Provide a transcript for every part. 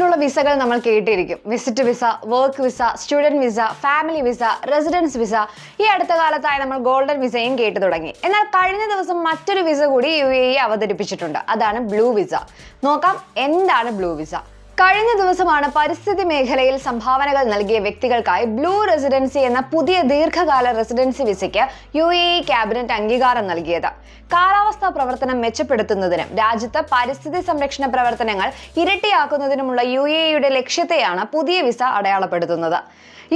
പലതരത്തിലുള്ള വിസകൾ നമ്മൾ കേട്ടിരിക്കും. Visit visa work visa student visa family visa residence visa ഈ അടുത്ത കാലത്തായി നമ്മൾ ഗോൾഡൻ വിസയും കേട്ടു തുടങ്ങി. എന്നാൽ കഴിഞ്ഞ ദിവസം മറ്റൊരു വിസ കൂടി യു എ അവതരിപ്പിച്ചിട്ടുണ്ട്. അതാണ് ബ്ലൂ വിസ നോക്കാം എന്താണ് ബ്ലൂ വിസ കഴിഞ്ഞ ദിവസമാണ് പരിസ്ഥിതി മേഖലയിൽ സംഭാവനകൾ നൽകിയ വ്യക്തികൾക്കായി ബ്ലൂ റെസിഡൻസി എന്ന പുതിയ ദീർഘകാല റെസിഡൻസി വിസയ്ക്ക് യു എ ഇ ക്യാബിനറ്റ് അംഗീകാരം നൽകിയത്. കാലാവസ്ഥാ പ്രവർത്തനം മെച്ചപ്പെടുത്തുന്നതിനും രാജ്യത്ത് പരിസ്ഥിതി സംരക്ഷണ പ്രവർത്തനങ്ങൾ ഇരട്ടിയാക്കുന്നതിനുമുള്ള യു എ ഇയുടെ ലക്ഷ്യത്തെയാണ് പുതിയ വിസ അടയാളപ്പെടുത്തുന്നത്.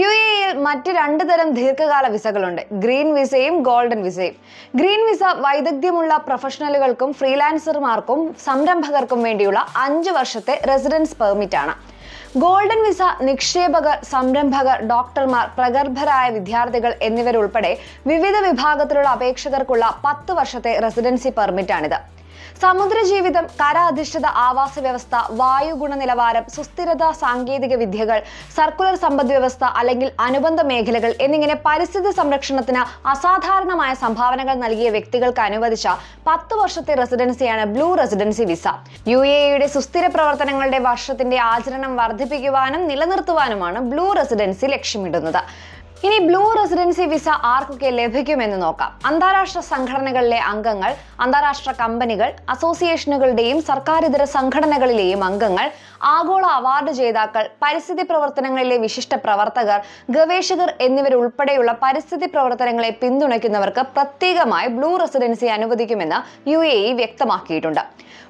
യു എ ഇയിൽ മറ്റ് രണ്ട് തരം ദീർഘകാല വിസകളുണ്ട്. ഗ്രീൻ വിസയും ഗോൾഡൻ വിസയും. ഗ്രീൻ വിസ വൈദഗ്ധ്യമുള്ള പ്രൊഫഷണലുകൾക്കും ഫ്രീലാൻസർമാർക്കും സംരംഭകർക്കും വേണ്ടിയുള്ള അഞ്ച് വർഷത്തെ റെസിഡൻസ് ആണ് ഗോൾഡൻ വിസ നിക്ഷേപകർ സംരംഭകർ ഡോക്ടർമാർ പ്രഗത്ഭരായ വിദ്യാർത്ഥികൾ എന്നിവരുൾപ്പെടെ വിവിധ വിഭാഗത്തിലുള്ള അപേക്ഷകർക്കുള്ള പത്ത് വർഷത്തെ റെസിഡൻസി പെർമിറ്റാണിത്. സമുദ്രജീവിതം കര അധിഷ്ഠിത ആവാസ വ്യവസ്ഥ വായു ഗുണനിലവാരം സുസ്ഥിരത സാങ്കേതിക വിദ്യകൾ സർക്കുലർ സമ്പദ് വ്യവസ്ഥ അല്ലെങ്കിൽ അനുബന്ധ മേഖലകൾ എന്നിങ്ങനെ പരിസ്ഥിതി സംരക്ഷണത്തിന് അസാധാരണമായ സംഭാവനകൾ നൽകിയ വ്യക്തികൾക്ക് അനുവദിച്ച പത്ത് വർഷത്തെ റെസിഡൻസിയാണ് blue residency visa. U A യുടെ സുസ്ഥിര പ്രവർത്തനങ്ങളുടെ വർഷത്തിന്റെ ആചരണം വർദ്ധിപ്പിക്കുവാനും നിലനിർത്തുവാനുമാണ് ബ്ലൂ റെസിഡൻസി ലക്ഷ്യമിടുന്നത്. ഇനി ബ്ലൂ റെസിഡൻസി വിസ ആർക്കൊക്കെ ലഭിക്കുമെന്ന് നോക്കാം. അന്താരാഷ്ട്ര സംഘടനകളിലെ അംഗങ്ങൾ അന്താരാഷ്ട്ര കമ്പനികൾ അസോസിയേഷനുകളുടെയും സർക്കാരിതര സംഘടനകളിലെയും അംഗങ്ങൾ ആഗോള അവാർഡ് ജേതാക്കൾ പരിസ്ഥിതി പ്രവർത്തനങ്ങളിലെ വിശിഷ്ട പ്രവർത്തകർ ഗവേഷകർ എന്നിവരുൾപ്പെടെയുള്ള പരിസ്ഥിതി പ്രവർത്തനങ്ങളെ പിന്തുണയ്ക്കുന്നവർക്ക് പ്രത്യേകമായി ബ്ലൂ റെസിഡൻസി അനുവദിക്കുമെന്ന് യു വ്യക്തമാക്കിയിട്ടുണ്ട്.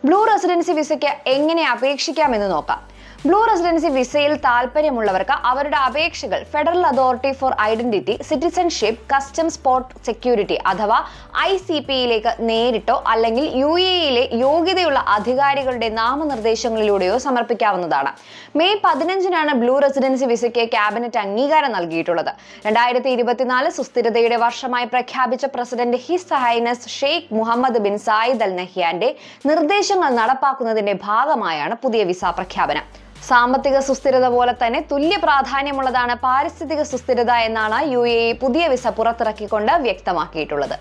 ബ്ലൂ റെസിഡൻസി വിസയ്ക്ക് എങ്ങനെ അപേക്ഷിക്കാമെന്ന് നോക്കാം. ബ്ലൂ റെസിഡൻസി വിസയിൽ താല്പര്യമുള്ളവർക്ക് അവരുടെ അപേക്ഷകൾ federal authority for identity citizenship customs port security അഥവാ ഐ സി പിയിലേക്ക് നേരിട്ടോ അല്ലെങ്കിൽ യു എയിലെ യോഗ്യതയുള്ള അധികാരികളുടെ നാമനിർദ്ദേശങ്ങളിലൂടെയോ സമർപ്പിക്കാവുന്നതാണ്. മെയ് പതിനഞ്ചിനാണ് ബ്ലൂ റെസിഡൻസി വിസയ്ക്ക് ക്യാബിനറ്റ് അംഗീകാരം നൽകിയിട്ടുള്ളത്. രണ്ടായിരത്തി ഇരുപത്തിനാല് സുസ്ഥിരതയുടെ വർഷമായി പ്രഖ്യാപിച്ച president his highness Sheikh Mohammed bin Zayed Al നഹ്യാന്റെ നിർദ്ദേശങ്ങൾ നടപ്പാക്കുന്നതിന്റെ ഭാഗമായാണ് പുതിയ വിസ പ്രഖ്യാപനം. സാമ്പത്തിക സുസ്ഥിരത പോലെ തന്നെ തുല്യ പ്രാധാന്യമുള്ളതാണ് പാരിസ്ഥിതിക സുസ്ഥിരത എന്നാണ് യു പുതിയ വിസ പുറത്തിറക്കിക്കൊണ്ട് വ്യക്തമാക്കിയിട്ടുള്ളത്.